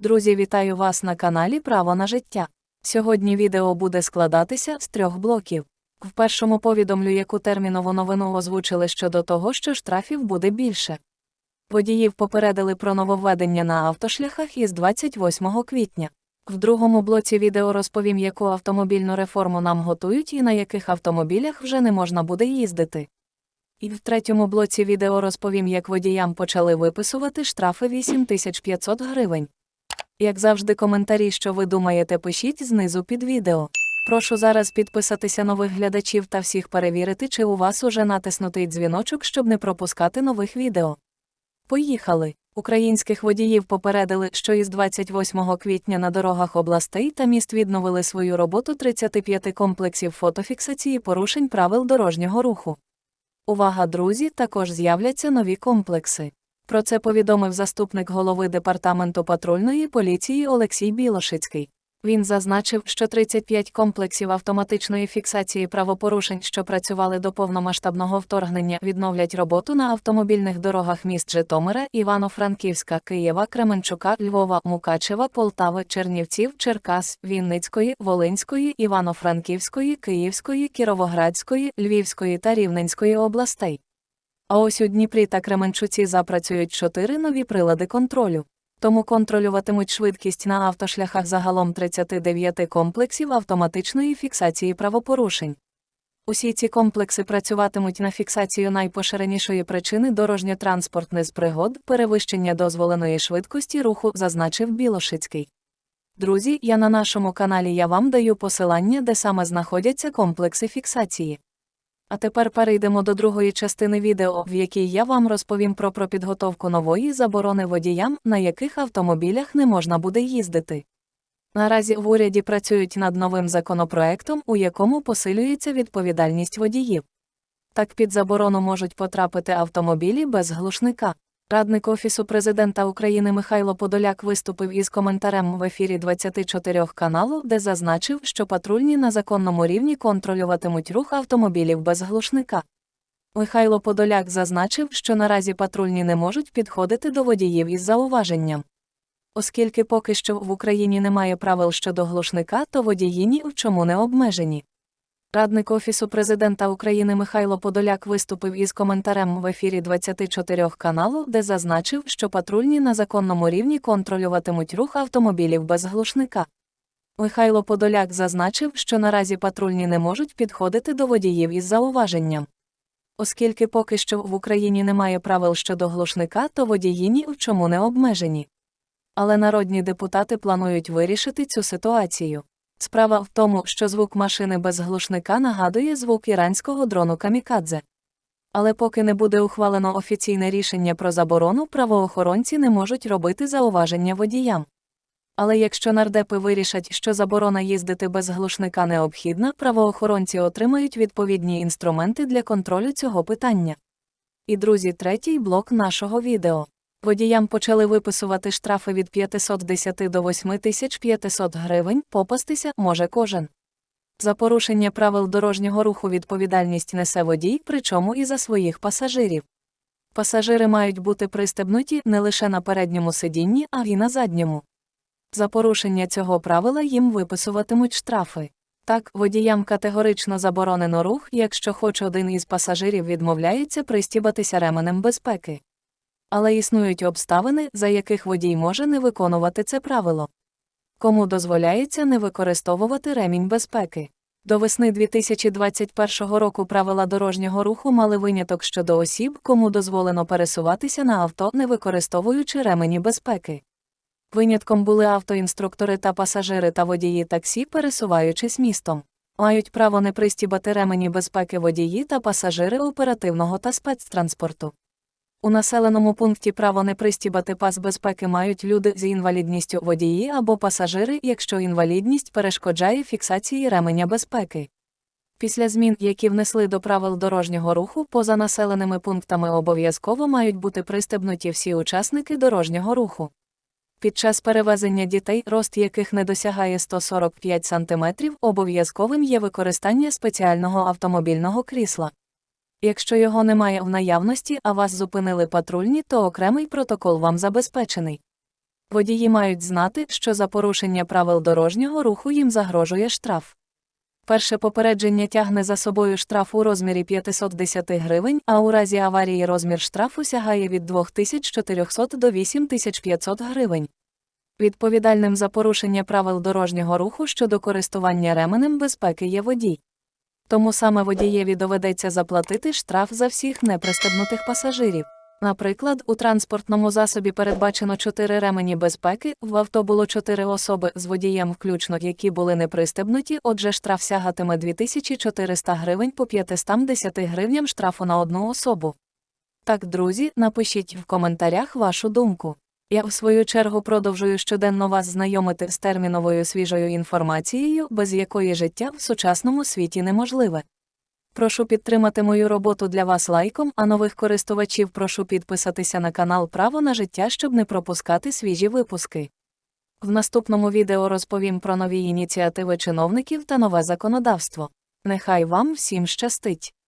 Друзі, вітаю вас на каналі Право на життя. Сьогодні відео буде складатися з трьох блоків. В першому повідомлю, яку термінову новину озвучили щодо того, що штрафів буде більше. Водіїв попередили про нововведення на автошляхах із 28 квітня. В другому блоці відео розповім, яку автомобільну реформу нам готують і на яких автомобілях вже не можна буде їздити. І в третьому блоці відео розповім, як водіям почали виписувати штрафи 8500 гривень. Як завжди, коментарі, що ви думаєте, пишіть знизу під відео. Прошу зараз підписатися нових глядачів та всіх перевірити, чи у вас уже натиснутий дзвіночок, щоб не пропускати нових відео. Поїхали! Українських водіїв попередили, що із 28 квітня на дорогах областей та міст відновили свою роботу 35 комплексів фотофіксації порушень правил дорожнього руху. Увага, друзі, також з'являться нові комплекси. Про це повідомив заступник голови департаменту патрульної поліції Олексій Білошицький. Він зазначив, що 35 комплексів автоматичної фіксації правопорушень, що працювали до повномасштабного вторгнення, відновлять роботу на автомобільних дорогах міст Житомира, Івано-Франківська, Києва, Кременчука, Львова, Мукачева, Полтави, Чернівців, Черкас, Вінницької, Волинської, Івано-Франківської, Київської, Кіровоградської, Львівської та Рівненської областей. А ось у Дніпрі та Кременчуці запрацюють чотири нові прилади контролю. Тому контролюватимуть швидкість на автошляхах загалом 39 комплексів автоматичної фіксації правопорушень. Усі ці комплекси працюватимуть на фіксацію найпоширенішої причини дорожньо-транспортних пригод, перевищення дозволеної швидкості руху, зазначив Білошицький. Друзі, я на нашому каналі я вам даю посилання, де саме знаходяться комплекси фіксації. А тепер перейдемо до другої частини відео, в якій я вам розповім про, про підготовку нової заборони водіям, на яких автомобілях не можна буде їздити. Наразі в уряді працюють над новим законопроектом, у якому посилюється відповідальність водіїв. Так під заборону можуть потрапити автомобілі без глушника. Радник Офісу президента України Михайло Подоляк виступив із коментарем в ефірі 24 каналу, де зазначив, що патрульні на законному рівні контролюватимуть рух автомобілів без глушника. Михайло Подоляк зазначив, що наразі патрульні не можуть підходити до водіїв із зауваженням. Оскільки поки що в Україні немає правил щодо глушника, то водії ні в чому не обмежені. Радник Офісу президента України Михайло Подоляк виступив із коментарем в ефірі 24 каналу, де зазначив, що патрульні на законному рівні контролюватимуть рух автомобілів без глушника. Михайло Подоляк зазначив, що наразі патрульні не можуть підходити до водіїв із зауваженням. Оскільки поки що в Україні немає правил щодо глушника, то водії ні в чому не обмежені. Але народні депутати планують вирішити цю ситуацію. Справа в тому, що звук машини без глушника нагадує звук іранського дрону камікадзе. Але поки не буде ухвалено офіційне рішення про заборону, правоохоронці не можуть робити зауваження водіям. Але якщо нардепи вирішать, що заборона їздити без глушника необхідна, правоохоронці отримають відповідні інструменти для контролю цього питання. І друзі, третій блок нашого відео. Водіям почали виписувати штрафи від 510 до 8500 гривень, попастися може кожен. За порушення правил дорожнього руху відповідальність несе водій, причому і за своїх пасажирів. Пасажири мають бути пристебнуті не лише на передньому сидінні, а й на задньому. За порушення цього правила їм виписуватимуть штрафи. Так, водіям категорично заборонено рух, якщо хоч один із пасажирів відмовляється пристібатися ременем безпеки. Але існують обставини, за яких водій може не виконувати це правило. Кому дозволяється не використовувати ремінь безпеки. До весни 2021 року правила дорожнього руху мали виняток щодо осіб, кому дозволено пересуватися на авто, не використовуючи ремені безпеки. Винятком були автоінструктори та пасажири та водії таксі, пересуваючись містом. Мають право не пристібати ремені безпеки водії та пасажири оперативного та спецтранспорту. У населеному пункті право не пристібати пас безпеки мають люди з інвалідністю водії або пасажири, якщо інвалідність перешкоджає фіксації ременя безпеки. Після змін, які внесли до правил дорожнього руху, поза населеними пунктами обов'язково мають бути пристебнуті всі учасники дорожнього руху. Під час перевезення дітей, рост яких не досягає 145 см, обов'язковим є використання спеціального автомобільного крісла. Якщо його немає в наявності, а вас зупинили патрульні, то окремий протокол вам забезпечений. Водії мають знати, що за порушення правил дорожнього руху їм загрожує штраф. Перше попередження тягне за собою штраф у розмірі 510 гривень, а у разі аварії розмір штрафу сягає від 2400 до 8500 гривень. Відповідальним за порушення правил дорожнього руху щодо користування ременем безпеки є водій. Тому саме водієві доведеться заплатити штраф за всіх непристебнутих пасажирів. Наприклад, у транспортному засобі передбачено 4 ремені безпеки, в авто було 4 особи з водієм включно, які були не пристебнуті, отже штраф сягатиме 2400 гривень по 510 гривням штрафу на одну особу. Так, друзі, напишіть в коментарях вашу думку. Я в свою чергу продовжую щоденно вас знайомити з терміновою свіжою інформацією, без якої життя в сучасному світі неможливе. Прошу підтримати мою роботу для вас лайком, а нових користувачів прошу підписатися на канал Право на життя, щоб не пропускати свіжі випуски. В наступному відео розповім про нові ініціативи чиновників та нове законодавство. Нехай вам всім щастить!